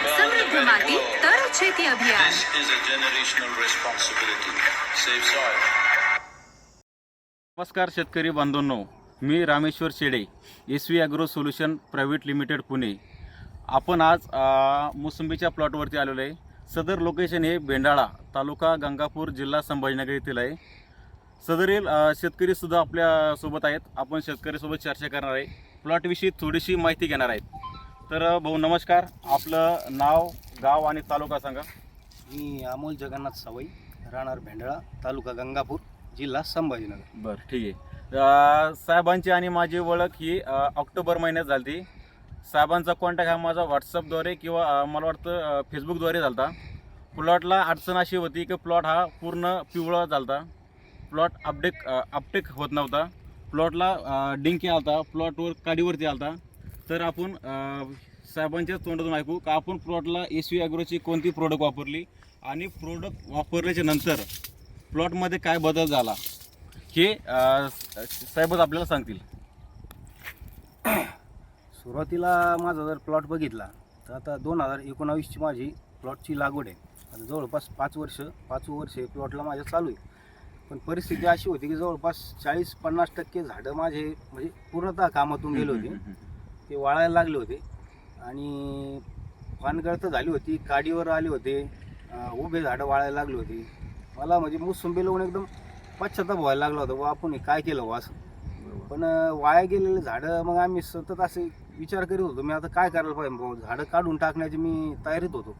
સમૃદ્ધ માટી તર છેતી અભિયાન This is a generational responsibility. Save soil. नमस्कार शेतकरी बांधवांनो मी Rameshwar Shede S V agro solution private limited Pune आपण आज अ, मोसंबीच्या प्लॉटवरती आलेलो आहे सदर लोकेशन हे बेंडाळा तालुका गंगापूर जिल्हा संभाजीनगर येथील आहे सदरील अ, शेतकरीसुद्धा आपल्यासोबत आहेत आपण शेतकरीसोबत चर्चा करणार आहे प्लॉटविषयी थोडीशी माहिती घेणार आहेत तर भाऊ नमस्कार. आपलं नाव गाव आणि तालुका सांगा. मी अमोल जगन्नाथ सवई राहणार भेंडळा तालुका गंगापूर जिल्हा संभाजीनगर. बरं ठीक आहे. साहेबांची आणि माझी ओळख ही अ, ऑक्टोबर महिन्यात झाली साहेबांचा कॉन्टॅक्ट हा माझा व्हॉट्सअपद्वारे किंवा अ, मला वाटतं फेसबुकद्वारे झाला प्लॉटला अडचण अशी होती की प्लॉट हा पूर्ण पिवळा झालता. प्लॉट अपडेक अ, अपटेक होत नव्हता. प्लॉटला डिंकी आलता. प्लॉटवर काडीवरती आलता. तर आपण साहेबांच्या तोंडातून ऐकू का आपण प्लॉटला एस व्ही ॲग्रोची कोणती प्रोडक्ट वापरली आणि प्रोडक्ट वापरल्याच्या नंतर प्लॉटमध्ये काय बदल झाला हे साहेबच आपल्याला सांगतील. सुरुवातीला माझा जर प्लॉट बघितला तर आता दोन हजार एकोणावीसची माझी प्लॉटची लागवड आहे. आता जवळपास पाच वर्ष पाच वर्ष हे प्लॉटला माझ्या चालू आहे. पण परिस्थिती अशी होती की जवळपास चाळीस पन्नास टक्के झाडं माझे म्हणजे पूर्णतः कामातून गेले होते. ते वाळायला लागले होते. आणि पानगळत झाली होती काडीवर आले होते उभे झाडं वाळायला लागले होते. मला म्हणजे मोसंबी लावून एकदम पश्चाताप व्हायला लागला होता बुवा आपण हे काय केलं बुवा असं? पण वाया गेलेले झाडं मग आम्ही सतत असे विचार करीत होतो मी आता काय करायला पाहिजे झाडं काढून टाकण्याची मी तयारीत होतो.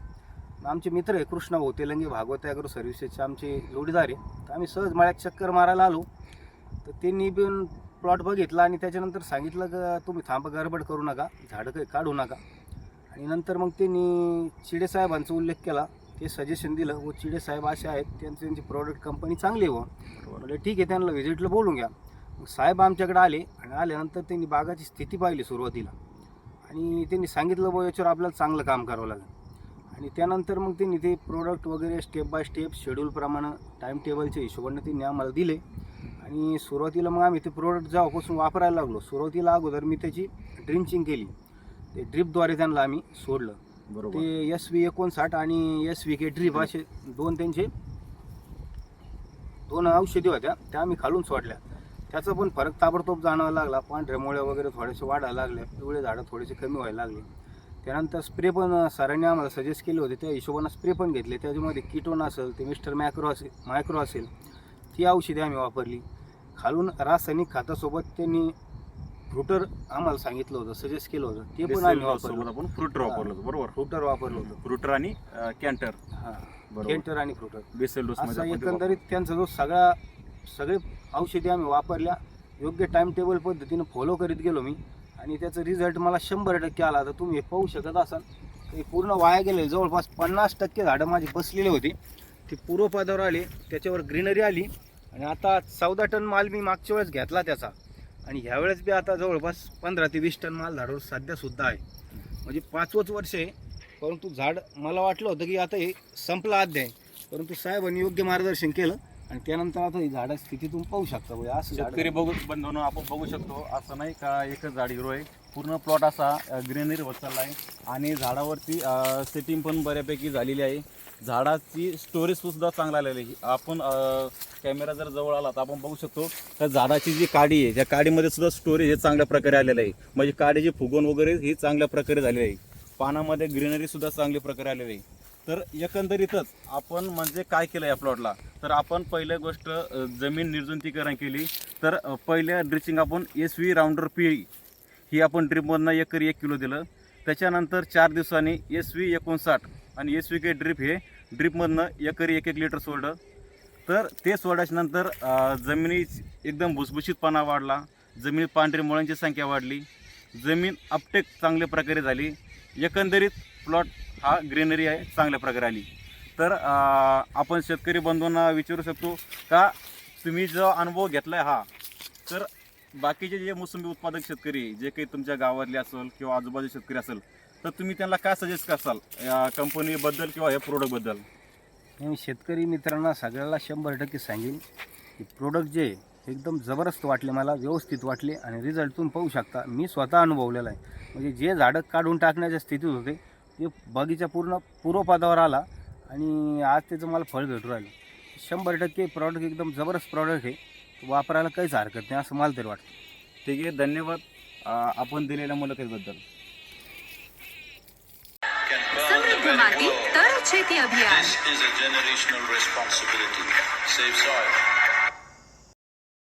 आमचे मित्र आहे कृष्णा भाऊ तेलंगी भागवत ॲग्रो सर्व्हिसेसचे आमचे जोडीदार आहे. तर आम्ही सहज मळ्यात चक्कर मारायला आलो. तर त्यांनी पण प्लॉट बघितला आणि त्याच्यानंतर सांगितलं का तुम्ही थांबा गडबड करू नका झाडं काही काढू नका. आणि नंतर मग त्यांनी चिडे साहेबांचा उल्लेख केला. ते सजेशन दिलं. व चिडे साहेब असे आहेत त्यांची त्यांची प्रॉडक्ट कंपनी चांगली व. म्हटलं ठीक आहे त्यांना व्हिजिटला बोलून घ्या. मग साहेब आमच्याकडे आले आणि आल्यानंतर त्यांनी बागाची स्थिती पाहिली सुरुवातीला. आणि त्यांनी सांगितलं बुवा याच्यावर आपल्याला चांगलं काम करावं लागेल. आणि त्यानंतर मग त्यांनी ते प्रोडक्ट वगैरे स्टेप बाय स्टेप शेड्यूलप्रमाणे टाईम टेबलच्या हिशोबाने त्यांनी आम्हाला दिले. आणि सुरुवातीला मग आम्ही ते प्रोडक्ट जेव्हापासून वापरायला लागलो सुरुवातीला अगोदर मी त्याची ड्रिंचिंग केली. ते ड्रिपद्वारे त्यांना आम्ही सोडलं. बरोबर. ते एस व्ही एकोणसाठ आणि एस व्ही के ड्रीप असे दोन त्यांचे दोन औषधी होत्या त्या आम्ही खालून सोडल्या. त्याचा पण फरक ताबडतोब जाणवायला लागला. पांढऱ्या मुळ्या वगैरे थोडेसे वाढायला लागले. पिवळे झाडं थोडेसे कमी व्हायला लागले. त्यानंतर स्प्रे पण सरांनी आम्हाला सजेस्ट केले होते. त्या हिशोबानं स्प्रे पण घेतले. त्याच्यामध्ये किटोन असेल ते मिस्टर मॅक्रो असेल मायक्रो असेल ती औषधी आम्ही वापरली. खालून रासायनिक खतासोबत त्यांनी फ्रुटर आम्हाला सांगितलं होतं सजेस्ट केलं होतं. ते पण आम्ही वापरलं. आपण फ्रुटर वापरलं होतं, बरोबर? फ्रुटर वापरलं होतं. फ्रुटर आणि कॅन्टर हां. केंटर आणि फ्रुटर बेसल डोस असं एकंदरीत त्यांचा जो सगळा सगळे औषधी आम्ही वापरल्या योग्य टाइम टेबल पद्धतीनं फॉलो करीत गेलो मी. आणि त्याचा रिझल्ट मला शंभर टक्के आला. तर तुम्ही हे पाहू शकत असाल हे पूर्ण वाया गेले जवळपास पन्नास टक्के झाडं माझी बसलेले होते. ते पूर्वपदावर आले त्याच्यावर ग्रीनरी आली. आणि आता चौदा टन माल मी मागच्या वेळेस घेतला त्याचा. आणि ह्यावेळेस बी आता जवळपास पंधरा ते वीस टन माल झाडावर सध्यासुद्धा आहे. म्हणजे पाचवंच वर्ष आहे परंतु झाड मला वाटलं होतं की आता हे संपला अध्याय परंतु साहेबांनी योग्य मार्गदर्शन केलं आणि त्यानंतर आता ही झाडा स्थितीतून पाहू शकता. म्हणजे असं शेतकरी बघू बंधवनं आपण बघू शकतो असं नाही का एकच झाड हिरो आहे. पूर्ण प्लॉट असा ग्रेनरी होत चालला आहे. आणि झाडावरती सेटिंग पण बऱ्यापैकी झालेली आहे. झाडाची स्टोरेज सुद्धा चांगला आलेली आहे. आपण कॅमेरा जर जवळ आला तर आपण बघू शकतो तर झाडाची जी काडी आहे त्या काडीमध्ये सुद्धा स्टोरेज हे चांगल्या प्रकारे आलेलं आहे. म्हणजे काडीची फुगवण वगैरे ही चांगल्या प्रकारे झालेली आहे. पानामध्ये ग्रीनरी सुद्धा चांगल्या प्रकारे आलेली आहे. तर एकंदरीतच आपण म्हणजे काय केलं या प्लॉटला तर आपण पहिल्या गोष्ट जमीन निर्जंतीकरण केली. तर पहिल्या ड्रिचिंग आपण एस व्ही राऊंडर पी ही आपण ड्रिपमधनं एकरी एक किलो दिलं. त्याच्यानंतर चार दिवसांनी एस व्ही एकोणसाठ आणि एस व्ही के ड्रीप हे ड्रीपमधनं एकरी एक एक लिटर सोडलं. तर ते सोडल्याच्यानंतर जमिनी एकदम भुसभुशीतपणा वाढला. जमिनीत पांढरी मुळांची संख्या वाढली. जमीन अपटेक चांगल्या प्रकारे झाली. एकंदरीत प्लॉट हा ग्रीनरी आहे चांगल्या प्रकारे आली. तर आपण शेतकरी बंधूंना विचारू शकतो का तुम्ही जो अनुभव घेतला आहे हा तर बाकीचे जे मोसंबी उत्पादक शेतकरी जे काही तुमच्या गावातले असेल किंवा आजूबाजू शेतकरी असेल तर तुम्ही त्यांना काय सजेस्ट करसाल? या कंपनीबद्दल किंवा या प्रोडक्टबद्दल मी शेतकरी मित्रांना सगळ्याला शंभर टक्के सांगेन की प्रोडक्ट जे एकदम जबरदस्त वाटले मला व्यवस्थित वाटले आणि रिझल्ट तुम्ही पाहू शकता. मी स्वतः अनुभवलेला आहे. म्हणजे जे झाडं काढून टाकण्याच्या स्थितीत होते ते बगीचा पूर्ण पूर्वपादावर आला आणि आज त्याचं मला फळ भेटू राहिलं. शंभर टक्के प्रॉडक्ट एकदम जबरदस्त प्रॉडक्ट आहे. वापरायला काहीच हरकत नाही असं मला तरी वाटतं. ठीक आहे धन्यवाद. आपण दिलेल्या मुलाखतीबद्दल. समृद्ध very माती world. तर शेती अभियान